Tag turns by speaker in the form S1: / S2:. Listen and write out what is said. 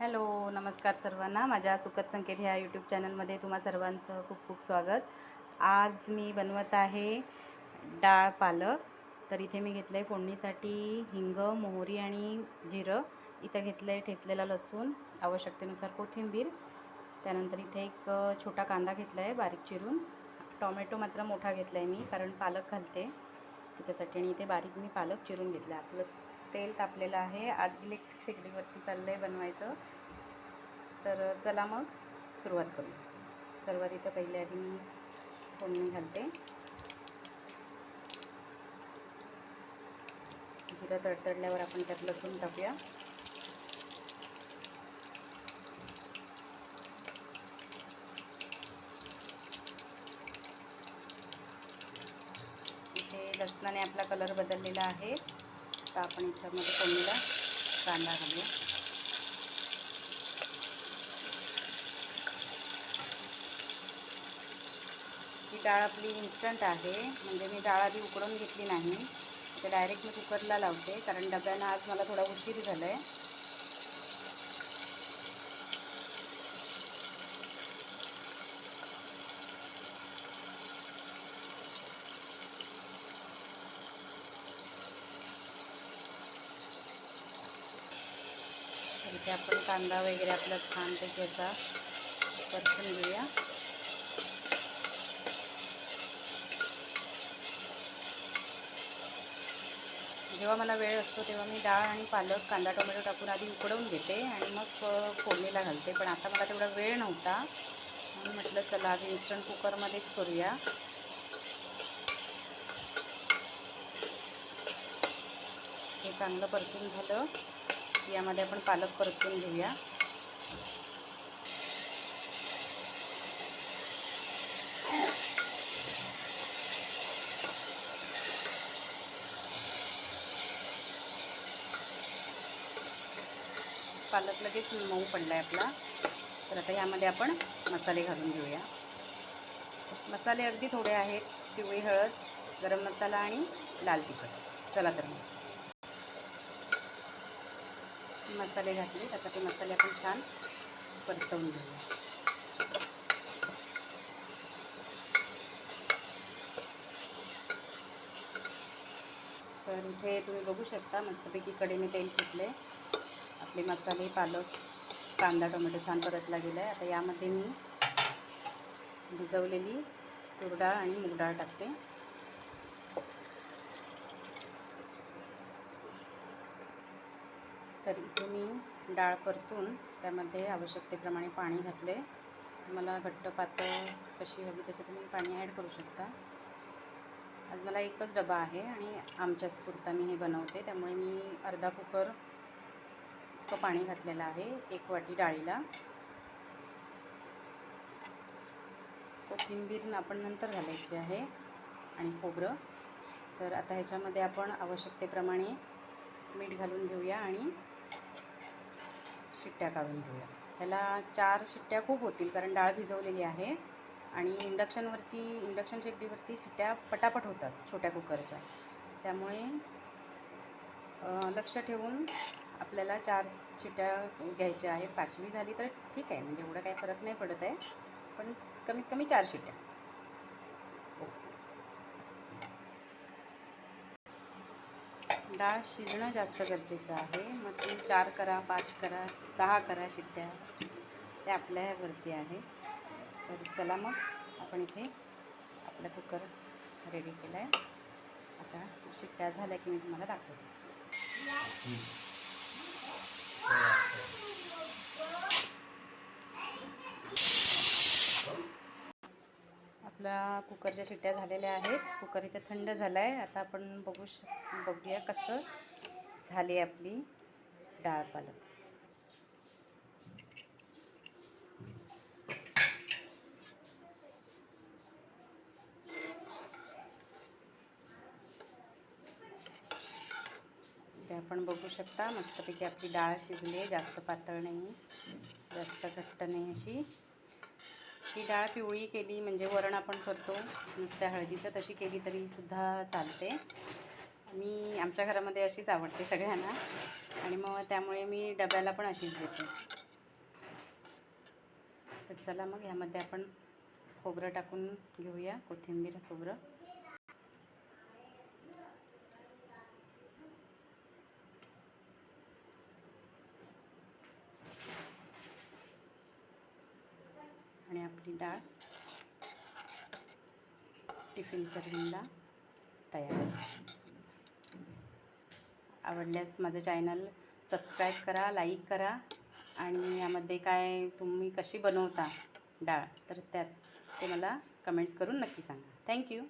S1: Hello नमस्कार सर्वांना. माझ्या सुखद संकेत ह्या यूट्यूब चॅनलमध्ये तुम्हा सर्वांचं खूप खूप स्वागत. आज मी बनवत आहे डाळ पालक. तर इथे मी घेतलं आहे फोडणीसाठी हिंग मोहरी आणि जिरं. इथं घेतलं आहे ठेचलेला लसूण आवश्यकतेनुसार कोथिंबीर. त्यानंतर इथे एक छोटा कांदा घेतला आहे बारीक चिरून. टॉमॅटो मात्र मोठा घेतला आहे मी कारण पालक घालते. त्याच्यासाठी आणि इथे बारीक मी पालक चिरून घेतला आहे आपलं. तेल तापलेलं आहे. आज इलेक्ट्रिक शेगडीवरती चाललं आहे बनवायचं. तर चला मग सुरुवात करू. सर्वात इथं पहिले आधी मी फोडणी घालते. जिरं तडतडल्यावर आपण त्यात लसूण टाकूया. इथे लसणाने आपला कलर बदललेला आहे. आता आपण याच्यामध्ये फोडणीला कांदा घालूया. ही डाळ आपली इन्स्टंट आहे. म्हणजे मी डाळ आधी उकडून घेतली नाही. तर डायरेक्ट मी कुकरला लावते. कारण डब्यानं आज मला थोडा उशीर झाला आहे इथे आपण कांदा वगैरे आपला छानपैकी असा परतून घेऊया. जेव्हा मला वेळ असतो तेव्हा मी डाळ आणि पालक कांदा टोमॅटो टाकून आधी उकडवून घेते आणि मग फोडणीला घालते. पण आता मला तेवढा वेळ नव्हता. म्हणून म्हटलं चला आज इन्स्टंट कुकरमध्येच करूया. हे चांगलं परतून झालं. यामध्ये आपण पालक परतून घेऊया. पालक लगेच मऊ पडला आहे आपला. तर आता यामध्ये आपण मसाले घालून घेऊया. मसाले अगदी थोडे आहेत पिवळी हळद गरम मसाला आणि लाल तिखट. चला तर मग. मसाले घातले आता ते मसाले आपण छान परतवून घेऊया. तर इथे तुम्ही बघू शकता मस्तपैकी कडेने तेल सुटले. आपले मसाले पालक कांदा टोमॅटो छान परतला गेला आहे आता यामध्ये मी भिजवलेली तुरडाळ आणि मूग डाळ टाकते. तर इथे मी डाळ परतून त्यामध्ये आवश्यकतेप्रमाणे पाणी घातले. तुम्हाला घट्ट पातळ कशी हवी तशी तुम्ही पाणी ॲड करू शकता. आज मला एकच डबा आहे आणि आमच्याच पुरता मी हे बनवते. त्यामुळे मी अर्धा कुकर इतकं पाणी घातलेलं आहे एक वाटी डाळीला. कोथिंबीर आपण नंतर घालायची आहे आणि खोबरं. तर आता ह्याच्यामध्ये आपण आवश्यकतेप्रमाणे मीठ घालून घेऊया आणि शिट्ट्या काढून घेऊया. ह्याला चार शिट्ट्या खूप होतील कारण डाळ भिजवलेली आहे. आणि इंडक्शनवरती इंडक्शन शेगडीवरती शिट्ट्या पटापट होतात छोट्या कुकरच्या. त्यामुळे लक्ष ठेवून आपल्याला चार शिट्ट्या घ्यायच्या आहेत. पाचवी झाली तर ठीक आहे म्हणजे एवढं काही फरक नाही पडत आहे. पण कमीत कमी चार शिट्ट्या. डाळ शिजणं जास्त गरजेचं आहे. मग तुम्ही चार करा पाच करा सहा करा शिट्ट्या. ते आपल्यावरती आहे. तर चला मग आपण इथे आपला कुकर रेडी केला आहे आता शिट्ट्या झाल्या की मी तुम्हाला दाखवते. आपला कुकरच्या शिट्ट्या झालेल्या आहेत. कुकर इथे थंड झाला आहे आता आपण बघू श बघूया कसं झाली आपली डाळ पालक. ते आपण बघू शकता मस्तपैकी आपली डाळ शिजली आहे. जास्त पातळ नाही जास्त घट्ट नाही अशी. ही डाळ पिवळी केली म्हणजे वरण आपण करतो. नुसत्या हळदीचं तशी केली तरी सुद्धा चालते. मी आमच्या घरामध्ये अशीच आवडते सगळ्यांना. आणि मग त्यामुळे मी डब्याला पण अशीच देते. तर चला मग ह्यामध्ये आपण खोबरं टाकून घेऊया कोथिंबीर खोबरं. आपली डाळ टिफिन सर्विंगला तयार आवडल्यास माझं चॅनल सबस्क्राईब करा लाईक करा आणि यामध्ये काय तुम्ही कशी बनवता डाळ तर त्यात ते मला कमेंट्स करून नक्की सांगा. थँक्यू.